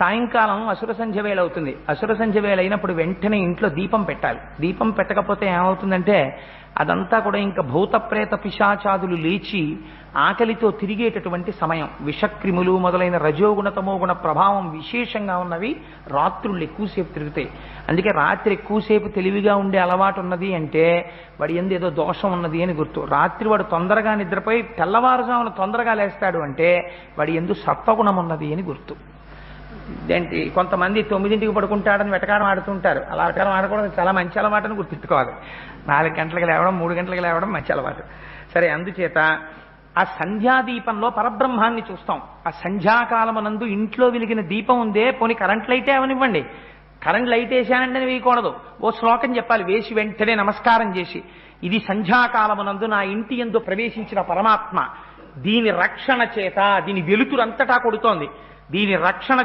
సాయంకాలం అసుర సంధ్య వేళ అవుతుంది. అసుర సంధ్య వేళ అయినప్పుడు వెంటనే ఇంట్లో దీపం పెట్టాలి. దీపం పెట్టకపోతే ఏమవుతుందంటే అదంతా కూడా ఇంకా భూత ప్రేత పిశాచాదులు లేచి ఆకలితో తిరిగేటటువంటి సమయం. విషక్రిములు మొదలైన రజోగుణ తమోగుణ ప్రభావం విశేషంగా ఉన్నవి రాత్రులు ఎక్కువసేపు తిరుగుతాయి. అందుకే రాత్రి ఎక్కువసేపు తెలివిగా ఉండే అలవాటు ఉన్నది అంటే వాడి ఎందు ఏదో దోషం ఉన్నది అని గుర్తు. రాత్రి వాడు తొందరగా నిద్రపోయి తెల్లవారుజామున తొందరగా లేస్తాడు అంటే వాడి ఎందు సత్వగుణం ఉన్నది అని గుర్తు. ఏంటి కొంతమంది తొమ్మిదింటికి పడుకుంటాడని వెటకారం ఆడుతుంటారు. అలా వెటకారం ఆడకూడదు. చాలా మంచి అలవాటుని గుర్తించుకోవాలి నాలుగు గంటలకు లేవడం మూడు గంటలకు లేవడం మంచి అలవాటు. సరే అందుచేత ఆ సంధ్యాదీపంలో పరబ్రహ్మాన్ని చూస్తాం. ఆ సంధ్యాకాలమునందు ఇంట్లో వెలిగిన దీపం ఉందే పోనీ కరెంట్ లైటే అవనివ్వండి. కరెంట్ లైట్ వేసానంటే అని వేయకూడదు. ఓ శ్లోకం చెప్పాలి వేసి వెంటనే నమస్కారం చేసి. ఇది సంధ్యాకాలమునందు నా ఇంటి ఎందు ప్రవేశించిన పరమాత్మ. దీని రక్షణ చేత దీని వెలుతురంతటా కొడుతోంది. దీని రక్షణ